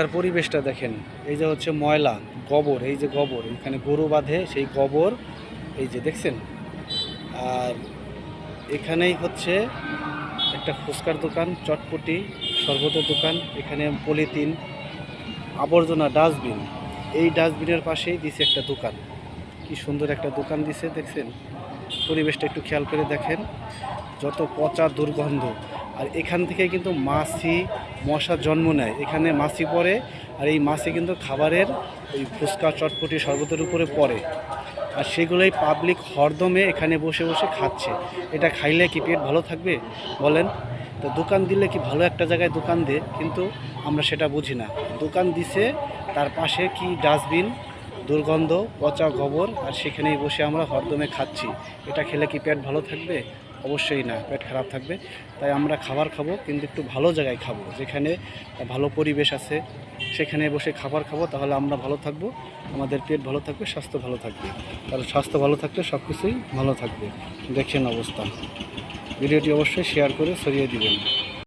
তার পরিবেশটা দেখেন, এই যে হচ্ছে ময়লা, গোবর, এই যে গোবর, এখানে গরু বাঁধে, সেই গোবর, এই যে দেখছেন? আর এখানেই হচ্ছে একটা ফুচকার দোকান, চটপটি, শরবতের দোকান, এখানে পলিথিন, আবর্জনা ডাস্টবিন, এই ডাস্টবিনের পাশেই দিছে একটা দোকান। কি সুন্দর একটা দোকান দিছে, দেখছেন? পরিবেশটা একটু খেয়াল করে দেখেন, যত পচা দুর্গন্ধ। আর এখান থেকে কিন্তু মাছি মশা জন্ম নেয়। এখানে মাছি পড়ে আর এই মাছি কিন্তু খাবারের ওই ফুচকা, চটপটি শরবতের উপরে পড়ে। আর সেগুলোই পাবলিক হরদমে এখানে বসে বসে খাচ্ছে। এটা খাইলে কি পেট ভালো থাকবে? বলেন। তো দোকান দিলে কি ভালো একটা জায়গায় দোকান দে, কিন্তু আমরা সেটা বুঝি না। দোকান দিছে, তার পাশে কি ডাস্টবিন, দুর্গন্ধ, পচা গোবর, আর সেখানেই বসে আমরা হরদমে খাচ্ছি। এটা খেলে কি পেট ভালো থাকবে? অবশ্যই না, পেট খারাপ থাকবে। তাই আমরা খাবার খাব, কিন্তু একটু ভালো জায়গায় খাব, যেখানে ভালো পরিবেশ আছে। সেখানে বসে খাবার খাব, তাহলে আমরা ভালো থাকব, আমাদের পেট ভালো থাকবে, স্বাস্থ্য ভালো থাকবে। কারণ স্বাস্থ্য ভালো থাকলে সব কিছুই ভালো থাকবে। দেখেন অবস্থা। ভিডিওটি অবশ্যই শেয়ার করে সরিয়ে দিবেন।